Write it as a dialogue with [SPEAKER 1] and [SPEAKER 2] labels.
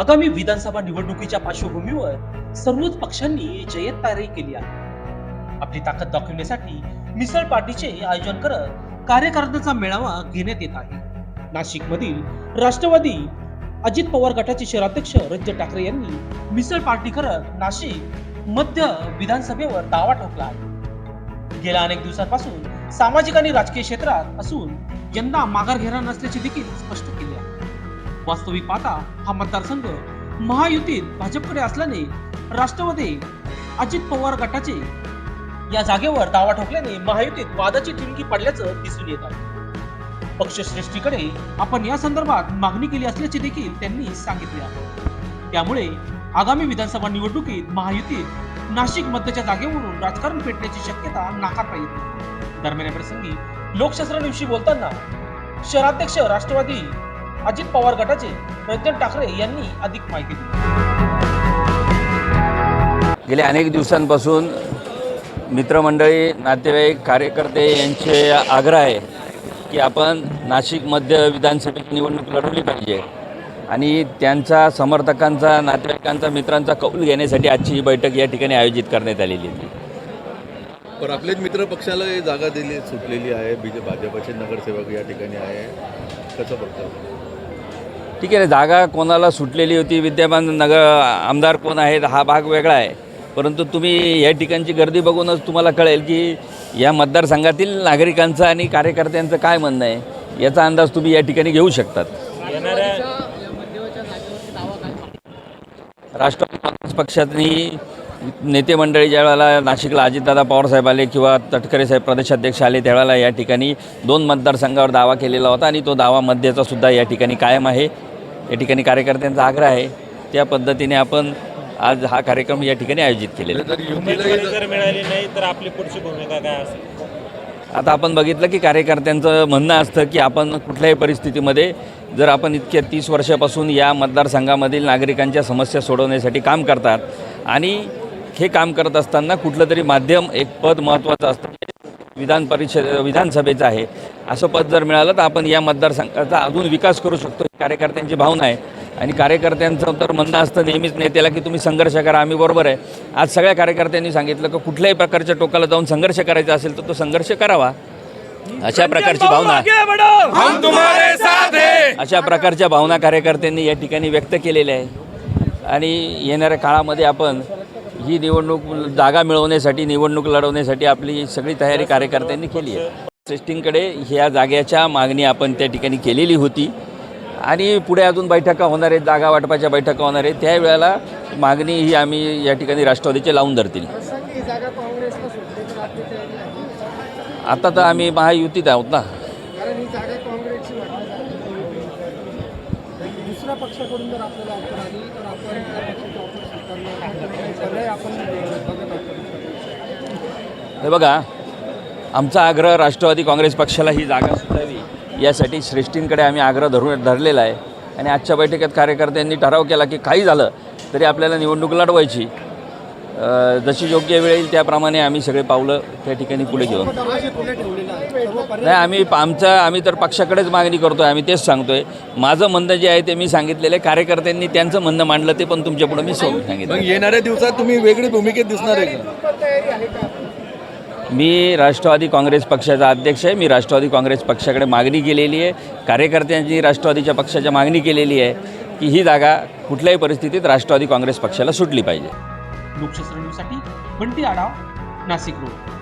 [SPEAKER 1] आगामी विधानसभा निवडणुकीच्या पार्श्वभूमीवर सर्वच पक्षांनी जयतारी केली आहे. आपली ताकद दाखवण्यासाठी मिसळ पार्टीचे आयोजन करत कार्यकर्त्यांचा मेळावा घेण्यात येत आहे. नाशिक मधील राष्ट्रवादी अजित पवार गटाचे शहराध्यक्ष रंजन ठाकरे यांनी मिसळ पार्टी करत नाशिक मध्य विधानसभेवर दावा ठोकला आहे. गेल्या अनेक दिवसांपासून सामाजिक आणि राजकीय क्षेत्रात असून यंदा माघार घेणार नसल्याचे देखील स्पष्ट केले आहे. वास्तविक पाहता हा मतदारसंघ महायुतीत भाजपकडे असल्याने राष्ट्रवादी अजित पवार गटाचे या जागेवर दावा ठोकल्याने महायुतीत वादाची ठिणगी पडल्याचं दिसून येत आहे. पक्षश्रेष्ठीकडे आपण या संदर्भात मागणी केली असल्याचे देखील त्यांनी सांगितले आहे. त्यामुळे आगामी विधानसभा निवडणुकीत महायुतीत नाशिक मध्यच्या जागेवरून राजकारण पेटण्याची शक्यता नाकारता येते दरम्यान प्रसंगी प्रसंगी लोकशास्त्राविषयी बोलताना शहराध्यक्ष राष्ट्रवादी अजित पवार गटाचे रंजन ठाकरे यांनी अधिक माहिती दिली.
[SPEAKER 2] गेल्या अनेक दिवसांपासून मित्रमंडळी नातेवाईक कार्यकर्ते यांचे आग्रह आहे की आपण नाशिक मध्य विधानसभेची निवडणूक लढवली पाहिजे आणि त्यांचा समर्थकांचा नातेवाईकांचा मित्रांचा कौल घेण्यासाठी आजची ही बैठक या ठिकाणी आयोजित करण्यात आलेली होती
[SPEAKER 3] पण आपलेच मित्र पक्षाला ही जागा दिली सुटलेली आहे. बी जे भाजपचे नगरसेवक या ठिकाणी आहे. कसं बघता
[SPEAKER 2] ठीक आहे ना जागा कोणाला सुटलेली होती विद्यमान नगर आमदार कोण आहेत हा भाग वेगळा आहे. परंतु तुम्ही या ठिकाणची गर्दी बघूनच तुम्हाला कळेल की या मतदारसंघातील नागरिकांचं आणि कार्यकर्त्यांचं काय म्हणणं आहे याचा अंदाज तुम्ही या ठिकाणी घेऊ शकतात. राष्ट्रवादी काँग्रेस पक्षातनी नेते मंडळी ज्या वेळेला नाशिकला अजितदादा पवारसाहेब आले किंवा तटकरे साहेब प्रदेशाध्यक्ष आले त्यावेळेला या ठिकाणी दोन मतदारसंघावर दावा केलेला होता आणि तो दावा मध्येचा सुद्धा या ठिकाणी कायम आहे. या ठिकाणी कार्यकर्त्यांचा आग्रह आहे. त्या पद्धतीने आपण आज हा कार्यक्रम या ठिकाणी आयोजित केलेला
[SPEAKER 4] जर मिळाली नाही तर आपली पुढची भूमिका काय असेल?
[SPEAKER 2] आता आपण बघितलं की कार्यकर्त्यांचं म्हणणं असतं की आपण कुठल्याही परिस्थितीमध्ये जर आपण इतक्या तीस वर्षापासून या मतदारसंघामधील नागरिकांच्या समस्या सोडवण्यासाठी काम करतात आणि हे काम करत असताना कुठलं तरी माध्यम एक पद महत्त्वाचं असतं. विधान परिषद विधानसभेचं आहे. असं पद जर मिळालं तर आपण या मतदारसंघाचा अजून विकास करू शकतो. ही कार्यकर्त्यांची भावना आहे. आणि कार्यकर्त्यांचं तर म्हणणं असतं नेहमीच नेत्याला की तुम्ही संघर्ष करा आम्ही बरोबर आहे. आज सगळ्या कार्यकर्त्यांनी सांगितलं की कुठल्याही प्रकारच्या टोकाला जाऊन संघर्ष करायचा असेल तर तो संघर्ष करावा. अशा प्रकारची भावना. अशा प्रकारच्या भावना कार्यकर्त्यांनी या ठिकाणी व्यक्त केलेल्या आहे आणि येणाऱ्या काळामध्ये आपण ही निवडणूक जागा मिळवण्यासाठी निवडणूक लढवण्यासाठी आपली सगळी तयारी कार्यकर्त्यांनी केली आहे. टेस्टिंगकडे ह्या जाग्याच्या मागणी आपण त्या ठिकाणी केलेली होती. आणि पुढे अजून बैठका होणार आहेत जागा वाटपाच्या बैठका होणार आहेत. त्यावेळेला मागणी ही आम्ही या ठिकाणी राष्ट्रवादीचे लावून धरतील.
[SPEAKER 5] तर
[SPEAKER 2] आता तर आम्ही महायुतीत आहोत ना.
[SPEAKER 5] हे
[SPEAKER 2] बघा आमचा आग्रह राष्ट्रवादी काँग्रेस पक्षाला ही जागा सुटावी यासाठी श्रेष्ठींकडे आम्ही आग्रह धरून धरलेला आहे. आणि आजच्या बैठकीत कार्यकर्त्यांनी ठराव केला की काही झालं तरी आपल्याला निवडणूक लढवायची. जशी योग्य वेळ येईल त्याप्रमाणे आम्ही सगळे पावलं त्या ठिकाणी पुढे घेऊ.
[SPEAKER 5] आहे
[SPEAKER 2] नाही आम्ही आमच्या आम्ही तर पक्षाकडेच मागणी करतोय आम्ही तेच सांगतोय. माझं म्हणणं जे आहे ते मी सांगितलेलं आहे. कार्यकर्त्यांनी त्यांचं म्हणणं मांडलं ते पण तुमच्यापुढे मी सोडून सांगितलं.
[SPEAKER 3] येणाऱ्या दिवसात तुम्ही वेगळी भूमिकेत दिसणार आहे का
[SPEAKER 5] पण तयारी आहे का
[SPEAKER 2] मी राष्ट्रवादी काँग्रेस पक्षाचा अध्यक्ष आहे. मी राष्ट्रवादी काँग्रेस पक्षाकडे मागणी केलेली आहे. कार्यकर्त्यांची राष्ट्रवादीच्या पक्षाच्या मागणी केलेली आहे की ही जागा कुठल्याही परिस्थितीत राष्ट्रवादी काँग्रेस पक्षाला सुटली पाहिजे.
[SPEAKER 1] लोकशास्त्र न्यूजसाठी बंटी आढाव नाशिक रोड.